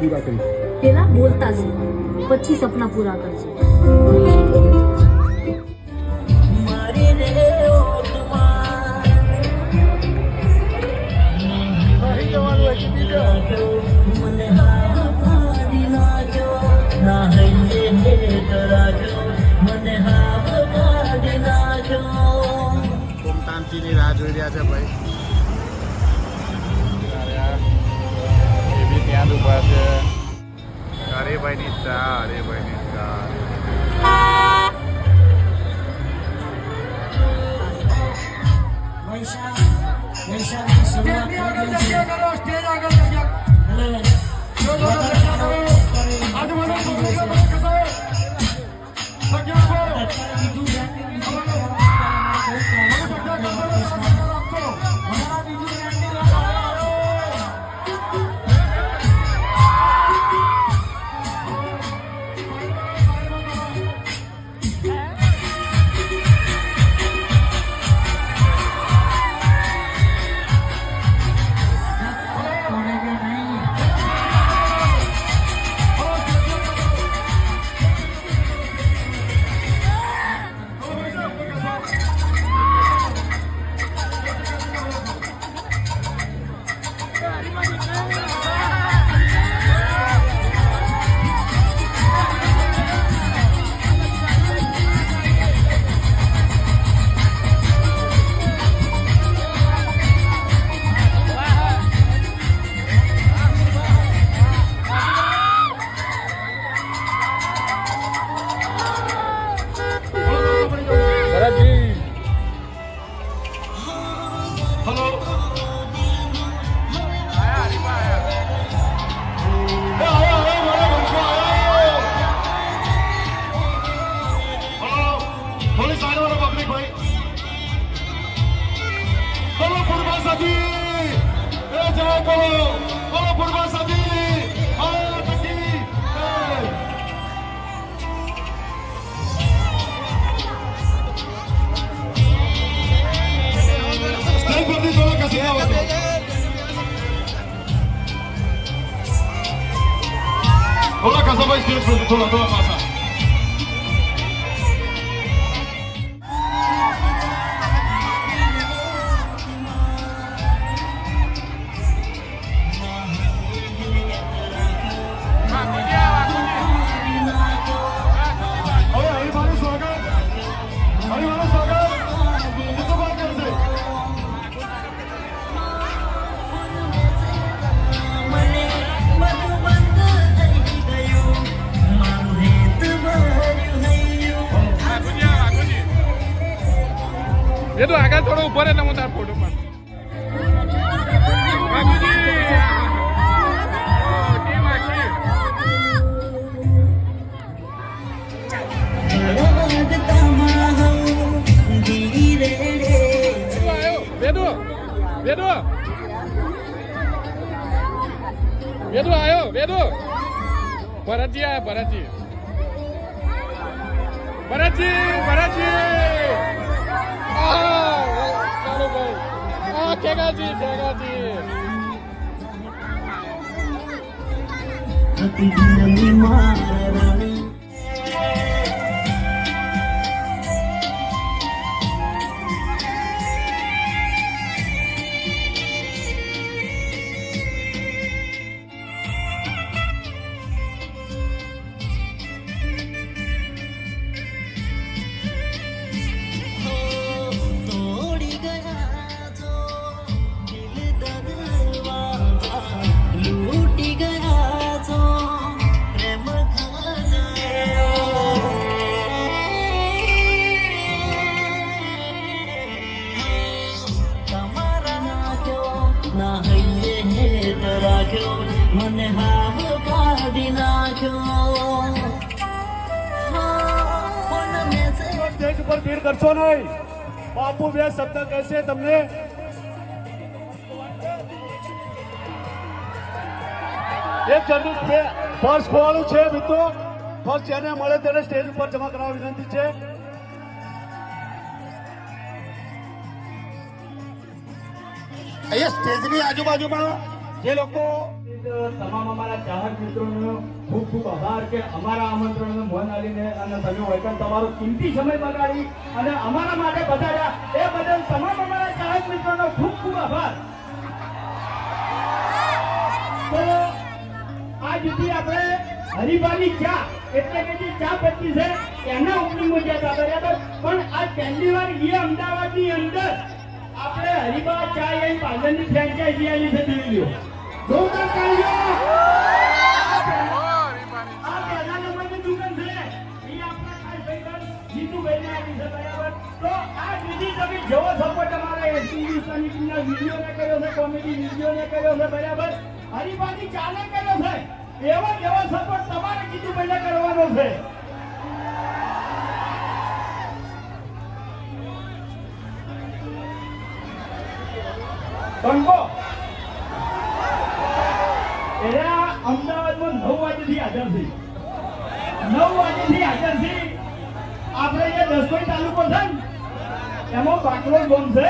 પૂરા કરી. પેલા બોલતા છે પછી સપના પૂરા કરશે. 立ち上がろう વેદુ આયો વેદુ. ભરતજી આયા ભરતજી. ભરતજી ભરતજી. ચાલો ભાઈ. આ ખેગાજી ખેગાજી તોડી સ્ટેજ કરશો નહીં. બાપુ બે શબ્દ કહેશે તમને. એક જણનું ફર્સ્ટ ખોવાળું છે, મિત્રો. ફર્સ્ટ જેને મળે તેને સ્ટેજ ઉપર જમા કરવા વિનંતી છે. અહીંયા સ્ટેજની આજુબાજુમાં જે લોકો તમામ અમારા ચાહક ખૂબ ખૂબ આભાર કે અમારા આમંત્રણને મોન આલીને સમય બગાડી એ બદલ તમામ અમારા ખૂબ ખૂબ આભાર. તો આ જુદી આપણે હરિભાની ચા, એટલે કે ચા પત્તી છે, એના ગયા હતા બરાબર? પણ આ પહેલી વાર એ અમદાવાદની અંદર આપણે હરિભા ચા એન્ડ પાર્લરની ફ્રેન્ચાઇઝી આવી છે દિલ્હીઓ જોરદાર તાળીઓ! આ તો આ જુદી તમે સપોર્ટ અમારા એસટી હિન્દુસ્તાની ટીમના વિડીયોને કર્યો છે કોમેડી વિડીયોને કર્યો છે, બરાબર? હરિભાની ચાલે કર્યો છે. એવો એવો સપોર્ટ તમારે જીતુભાઈને કરવાનો છે. બંકો એટલે આ અમદાવાદમાં નવ વાગ્યાથી હાજર છે નવ વાગ્યાથી હાજર છે આપણે જે દસકોઈ તાલુકો છે ને એમાં બાકરોલ છે.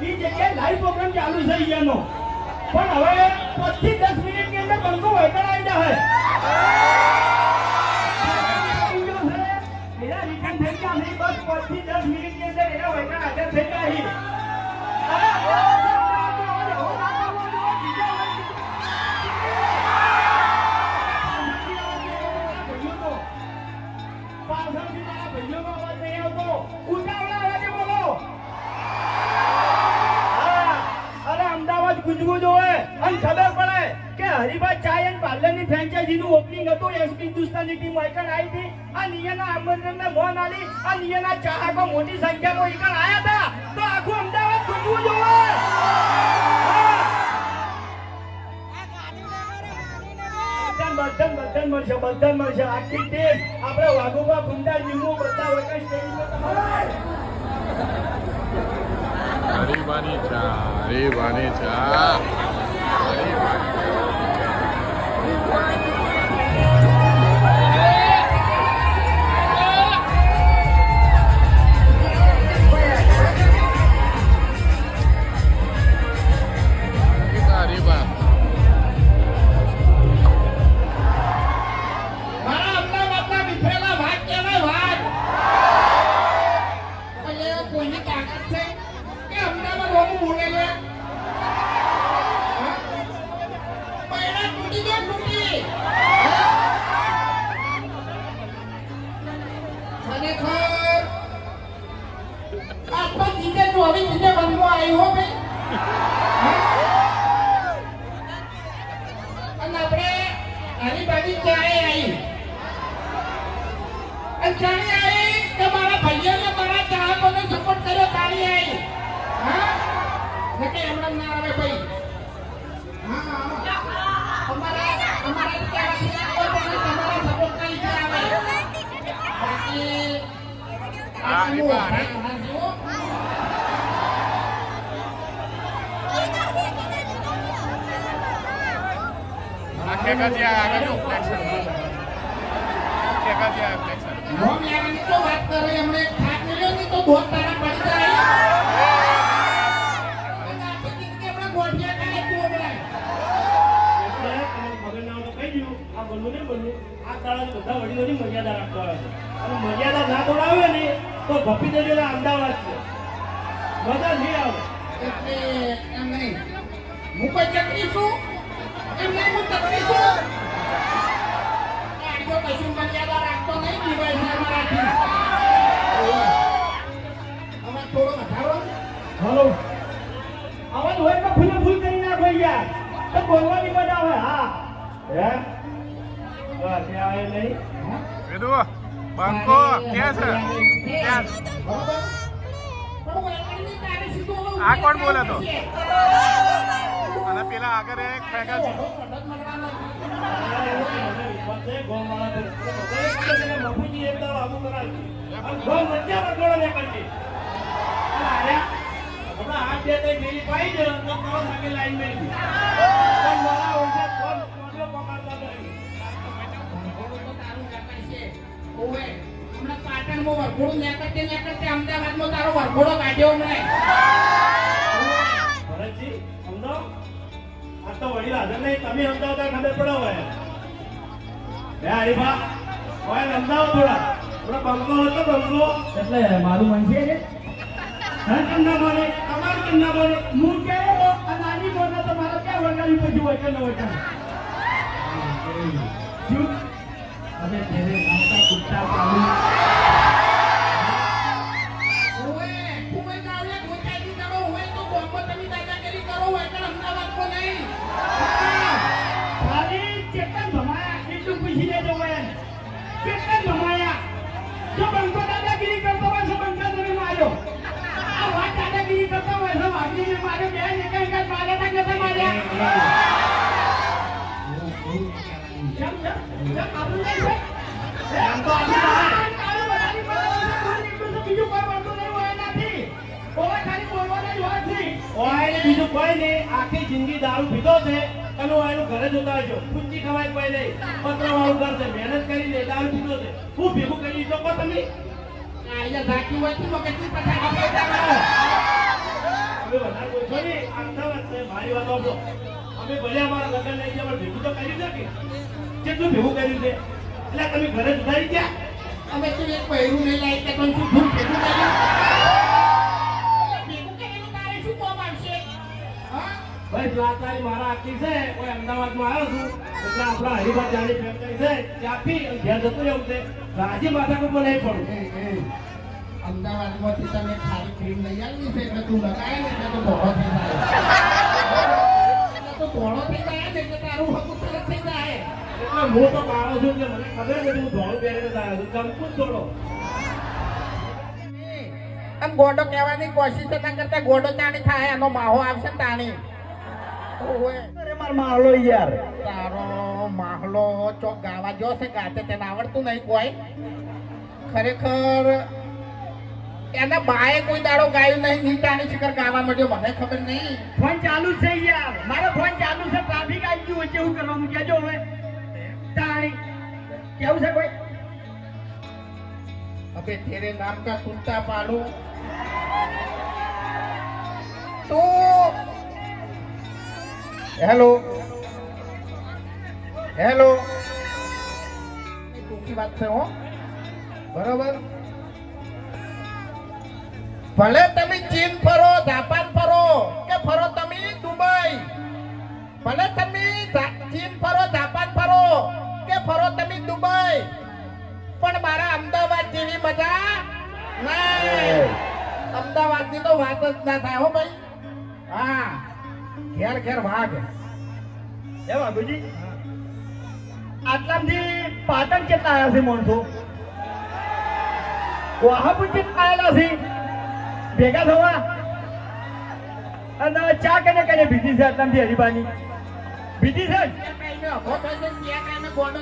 એ જગ્યાએ લાઈવ પ્રોગ્રામ ચાલુ છે. અહીંયાનો પણ હવે પચીસ દસ મિનિટની અંદર બંકો વહેકણ આવી જાય એના રિટર્ન થઈ ગયા નહીં બસ પચીસ દસ મિનિટની અંદર અને ખબર પડે કે હરિભાઈ ચાય એન્ડ પાર્લરની ફ્રેન્ચાઇઝીનું ઓપનિંગ હતું. એસપી હિન્દુસ્તાનની ટીમ આઈકન આવી હતી. આ નિયના આમંત્રણને મોન આલી આ નિયના ચાહકો મોટી સંખ્યામાં ઈકણ આયા હતા. તો આખું અમદાવાદ ગુંજવું જોઈએ. બધાને મળશે બધાને મળશે. આખી ટીમ આપણે વાઘુબા ગુંડા લીંબુ બધા વર્ષ સ્ટેજમાં તમારે. ચા હરીબાની ચા ખરેખર આ તો જીતે ચોવીસ જીતે બનવો આવ્યો ભાઈ. અને આપણે આની બાજુ ચાય આવી ચાય આવી કે મારા ભાઈઓને મારા ચાહકોને સપોર્ટ કર્યો, તાળી આવી હા? નકે એમણે ના આવે ભાઈ. પણ આવે. હા, જુઓ. આ નોમ લેવાની તો દોત તારા પડી જાય ના મર્યાદા રાખવા મર્યાદા ના તોડાવે ને તો ભપી દેજો અમદાવાદ છે. મજા નહીં આવે. એટલે એમ નહીં. હું કોઈ ચકરી છું? એમ નહીં હું ચકરી છું. કશું મર્યાદા રાખતો નહીં દિવાળી અમારાથી. હવે થોડો વધારો. હલો. અવાજ હોય તો ફૂલે ફૂલ કરી નાખો યાર. તો બોલવાની મજા આવે. હા. હે? બસ આવે નહીં. વેદુ બંકો કે છે આ કોણ બોલે તો? છે. અને પેલા આગળ એક ખેકાજી છે. લાઈન વરઘોડું ઓવે. હમણાં પાટણમાં વરઘોડું નેકળતે નેકળતે અમદાવાદમાં તારો વરઘોડો કાઢ્યો હમણાં. ભરતજી સમજો? આ તો વડીલ હાજર નહીં તમે સમજાવતા ખબર પડો હોય હે હરીફા હોય સમજાવો થોડા. થોડા બંગલો હતો બંગલો. એટલે મારું મન છે હા બોલે તમારે બોલે હું કે આ નાની બોલે તો મારે ક્યાં વગાડી પછી હોય કે ન હોય શું? અબે તેરે Bisa? પીધો છે હું એનું ઘરે જોતા હશો પૂંજી ખવાય કોઈ નહીં. પત્ર વાળું ઘર છે મહેનત કરી લે દારૂ પીધો છે. હું ભેગું કરી તો કહો તમે અમે વધારે બોલશો નહીં. અમદાવાદ છે, મારી વાત સાંભળો. અમે ભલે અમારા લગ્ન લઈ ગયા પણ ભેગું તો કર્યું છે કે? કેટલું ભેગું કર્યું છે? એટલે તમે ઘરે સુધારી ગયા? અમે તો એક પહેરું નહીં લાવી કે કોઈ શું ભૂલ ભેગું કર્યું? ભેગું કરેલું તારે શું કોમ આવશે? હા? ભાઈ દ્વારકાની મારા આખી છે કોઈ અમદાવાદમાં આવ્યો છું એટલે આપણા હરિભાઈ જાણી ફેક્ટરી છે ત્યાં પી ઘેર જતું રહેવું છે. રાજી માથા કોઈ નહીં પડું. અમદાવાદમાંથી તમે ખાલી ક્રીમ લઈ આવી છે એટલે તું લગાય ને એટલે તો ભોળો થઈ જાય. એટલે તો ભોળો થઈ જાય ને એટલે તારું હકું તરત થઈ જાય. એટલે હું તો માણસ છું એટલે મને ખબર નથી હું ધોળું પહેરીને આવ્યો છું. ચમકું થોડો. આમ ગોડો કહેવાની કોશિશ ના કરતા ગોડો તાણી થાય એનો માહો આવશે તાણી. માહલો યાર. તારો માહલો ચોક ગાવા જો છે તેને આવડતું નહીં કોઈ. ખરેખર એના બાએ કોઈ દાડો ગાયું નહીં નીટાણી શિખર ગાવા માંડ્યો મને ખબર નહીં. ફોન ચાલુ છે યાર. મારો ફોન ચાલુ છે ટ્રાફિક આવી ગયું વચ્ચે કરવાનું કેજો હવે. તાણી. કેવું છે કોઈ? અબે તેરે નામ કા સુનતા પાડું. તો હેલો હેલો ટૂંકી વાત છે હો. બરોબર. ભલે તમે ચીન ફરો જાપાન ફરો કે ફરો તમે દુબઈ ભલે તમે ચીન ફરો જાપાન ફરો કે ફરો તમે દુબઈ પણ મારા અમદાવાદ જેવી મજા નહીં. અમદાવાદની તો વાત જ ના થાય હો ભાઈ. હા. ઘેર ઘેર વાઘ. એ બાબુજી આટલામથી પાટણ કેટલા આવ્યા છે માણસો? વાહાપુર કેટલા આવેલા છે? ભેગા થવા? અને ચા કને કને ભીધી છે આટલામથી હરિબાની ભીધી છે? ગોડો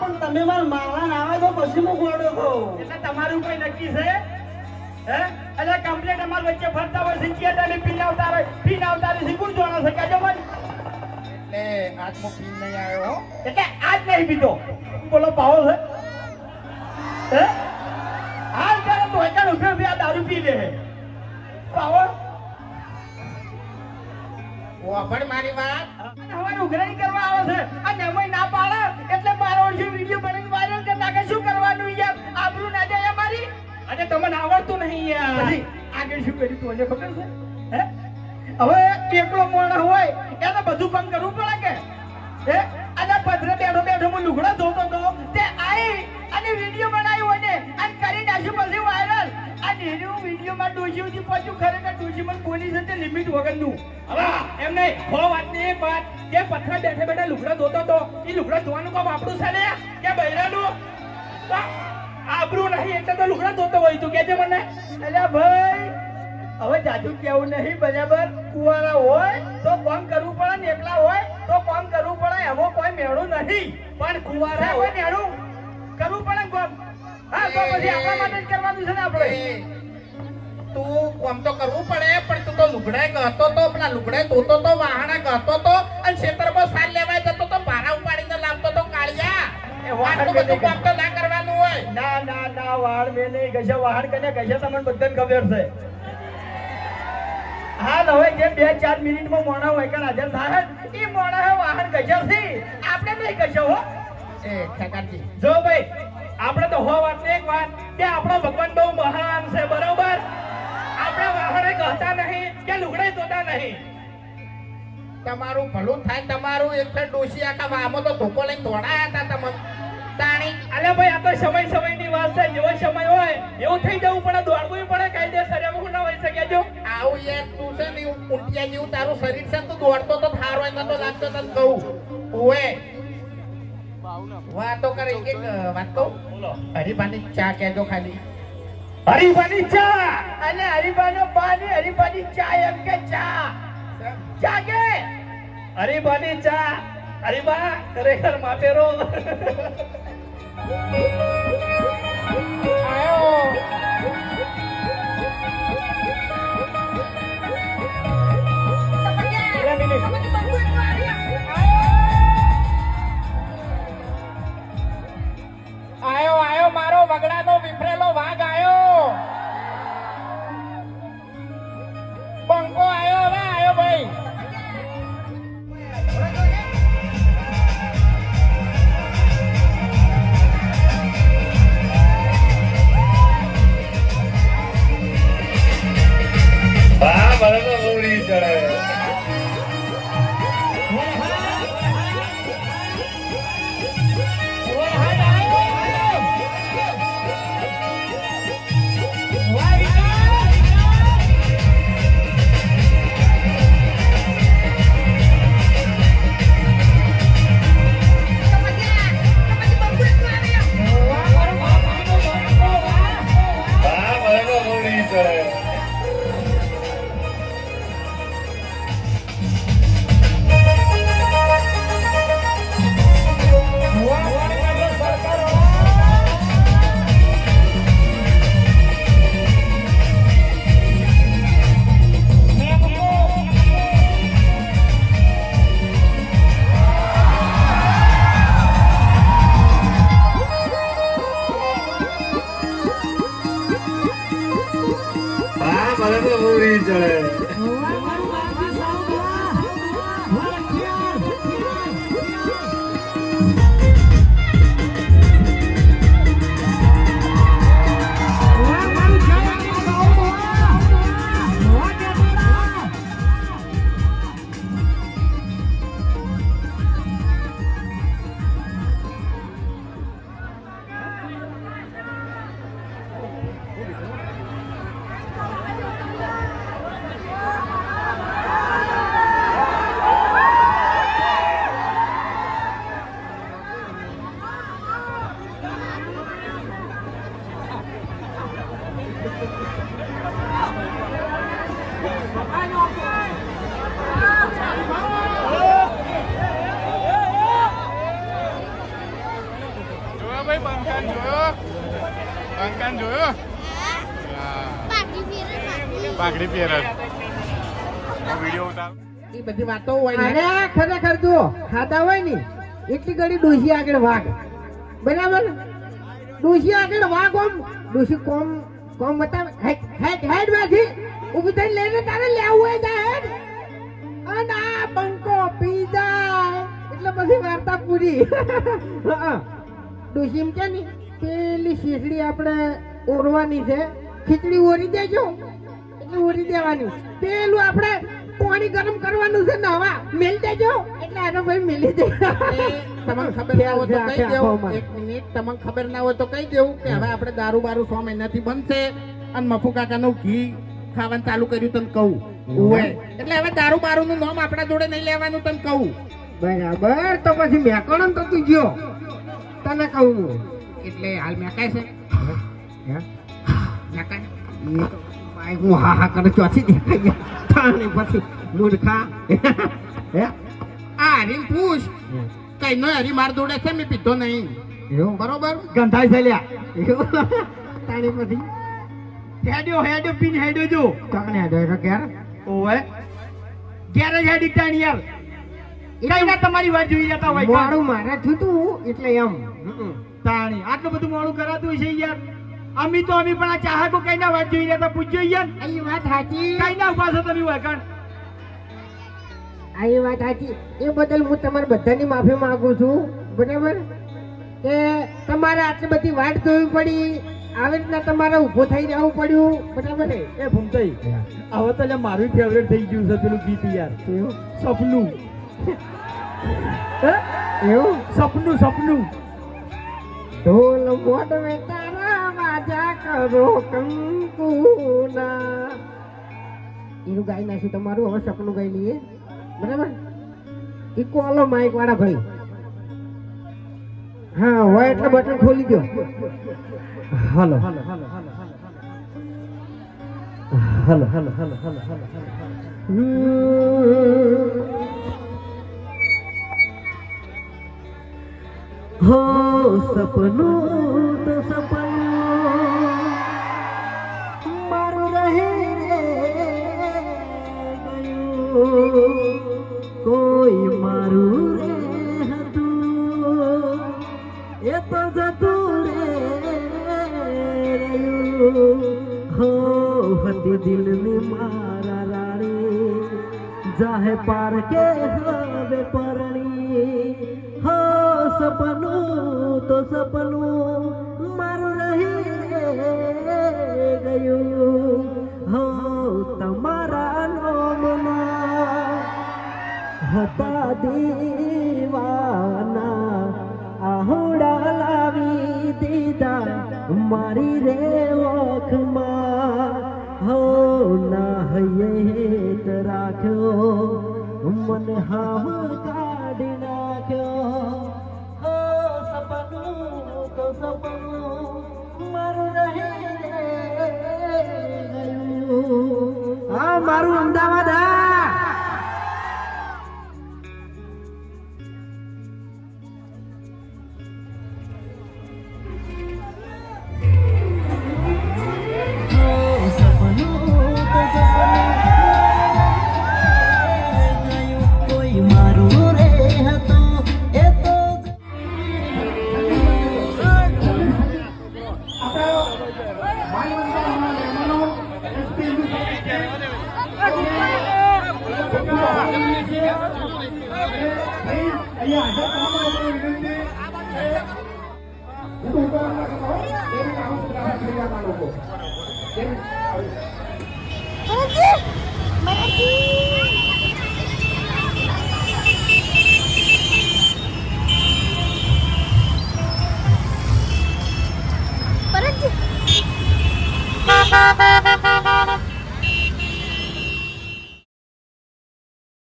પણ તમે મારા મારવા આવે તો પછી હું ગોળો થઉં એટલે તમારું કોઈ નક્કી છે? હે? એટલે કમ્પ્લેટ અમાર વચ્ચે ફરતા હોય છે કે તમે પીન આવતા હોય. પીન આવતા રહે છે કોણ છે કહેજો મને એટલે આજ પીને નહીં આવ્યો એટલે આજ નહીં પીધો બોલો પાવો છે? હે? હાલ ત્યારે તો એકણ ઉભે ઉભે આ દારૂ પી લે પાવો વાપર મારી વાત. હવે ઉઘરાણી કરવા આવે છે. અને એમાંય ના પાડે. એટલે મારો વીડિયો બનાવીને અને તમને આવડતું નહીં યાર. આગળ શું કર્યું તું ખબર છે? હે? હવે એકલો મોણ હોય એને બધું કામ કરવું પડે કે? હે? અને પધરે બેઠો બેઠો હું લુગડા ધોતો તો તે આઈ અને વીડિયો બનાવ્યો અને અને કરી નાખ્યું પછી વાયરલ અને એનું વિડીયોમાં ડોશી હતી પાછું ખરેખર ડોશી મને બોલી છે તે લિમિટ વગરનું. હવે એમ નહીં હો વાત ને એક વાત કે પથરા બેઠે બેઠા લુગડા ધોતો તો એ લુગડા ધોવાનું કામ આપણું છે ને? કે બૈરાનું? આબરૂ નહીં એટલે તો લુગડા ધોતો હોય તું કેજે મને. એટલે ભાઈ હવે જાજુ કેવું નહીં બરાબર? કુવારા હોય તો કોમ કરવું પડે ને એકલા હોય તો કોમ કરવું પડે એવો કોઈ મેળું નહીં. પણ કુવારા હોય મેળું કરવું પડે કોમ. હા તો પછી આપણા માટે જ કરવાનું છે ને આપણે. તું કોમ તો કરવું પડે પણ તું તો લુગડાય ગહતો તો પેલા લુગડાય ધોતો તો વાહણા ગહતો તો અને ખેતરમાં સાલ લેવાય જતો તો ભારા ઉપાડીને લાવતો તો કાળિયા. આટલું બધું કામ તો ના ના ના ના વાળ મે નહીં કશે વાહણ કને કશે તમને બધાને ખબર છે. હાલ હવે જે બે ચાર મિનિટમાં મોણા હોય કે હાજર થાય એ મોણા હે વાહન છે આપણે નહીં ગજવ હો. એ ખેકારજી જો ભાઈ આપણે તો હો વાત ને એક વાત કે આપણો ભગવાન બહુ મહાન છે બરોબર? આપણે વાહણે કહેતા નહીં કે લુગડે ધોતા નહીં. તમારું ભલું થાય તમારું એક ફેર ડોશી આખા વામો તો ધોકો લઈને ધોડાયા હતા તમે. તાણી અલ્યા ભાઈ આ તો સમય સમયની વાત છે. જેવો સમય હોય એવું થઈ જવું પડે દોડવું પડે કાયદેસર એવું ના હોય શકે જો. આવું યાર તું છે ને ઉંટિયા જેવું તારું શરીર છે ને તું દોડતો તો થારો હોય તો લાગતો તને કહું. ઓએ વાતો કરે એક એક વાત કહું. હરીફાની ચા કહેજો ખાલી. હરીફાની ચા! અને હરીબાનો બાની હરીબાની ચા એમ કે ચા. ચા કે? હરીફાની ચા. હરીબા ખરેખર માપેરો. આયો આયો મારો વગડાનો ખાતા હોય ને, એટલી ઘડી ડોસી આગળ વાઘ. બરાબર? ડોસી આગળ વાઘ ઓમ ડોસી કોમ કોમ બતાવે હેડ હેડ હેડમાંથી ઊભી થઈને લઈને તારે લેવું હોય જાય હેડ. અને આ બંકો પીઝા એટલે પછી વાર્તા પૂરી. ડોસી એમ કે ને, પેલી શીશડી આપણે ઓરવાની છે. ખીચડી ઓરી દેજો. એટલે ઓરી દેવાની. પેલું આપણે પાણી ગરમ કરવાનું છે ને હવા મેલ દેજો. એટલે આનો ભાઈ મેલી દે. તમને ખબર ના હોય તો કહી દેવું. એક મિનિટ તમને ખબર ના હોય તો કહી દેવું કે હવે આપણે દારૂ બારૂ સો મહિનાથી બનશે. અને મફુ કાકાનું ઘી ખાવાનું ચાલુ કર્યું તને કહું. ઓવે એટલે હવે દારૂ બારૂ નું નામ આપણા જોડે નહીં લેવાનું તને કહું. બરાબર. તો પછી મેકણ તો તું ગયો. તને કહું એટલે હાલ મેકાય છે. મેકાય. હું હા હા કરે ચોથી દેખાઈ તાણે પછી મૂર્ખા હે? આ હરીને પૂછ કઈ નો હરી માર જોડે છે મેં પીધો નહીં. એવું? બરોબર? ગંધાઈ છે લ્યા. એવું? તાણે પછી? હેડ્યો હેડ્યો પીન હેડ્યો જો. કાણે આડો ક્યારે ઓવે. ઘેરે જ હેડી તાણ યાર. કઈ ના તમારી વાત જોઈ જતા હોય? મોડું મારે થયું એટલે એમ. તાણી આટલું બધું મોડું કરાતું છે યાર. અમે તો અમે પણ આ ચાહકો કઈ ના વાત જોઈ રહ્યા હતા પૂછજો યાર એ વાત સાચી કઈ ના ઊભા છો તમે વળકણ આ વાત સાચી એ બદલ હું તમારી બધાની માફી માંગુ છું. બરાબર? કે તમારે આટલી બધી વાટ જોવી પડી. આવી રીતના તમારે ઊભો થઈ જવું પડ્યું. બરાબર? ને એ ભૂમતાઈ હવે તો લે મારું ફેવરેટ થઈ ગયું છે પેલું ગીત યાર. સપનું. હે? એવું? સપનું સપનું. ઢોલ મોટ में તારા વાજા કરો કંકુના. એનું ગાઈ નાખ્યું તમારું, હવે સપનું ગાઈ લઈએ. બરાબર? એ આલો માઇક વાળા ભાઈ. હા, હોય એટલે બટન ખોલી દો hello. Hello. Hello hello hello હો, સપનું તો સપનું હતી દિલની મારા રાણી જાહે પાર કે હવે પરણી હો સપનું તો સપનું મારું રહી ગયું હો તમારા નોમના હતા દીવાના રાખ્યો મને હાવ કાઢી નાખ્યો. સપનું તો સપનું મારું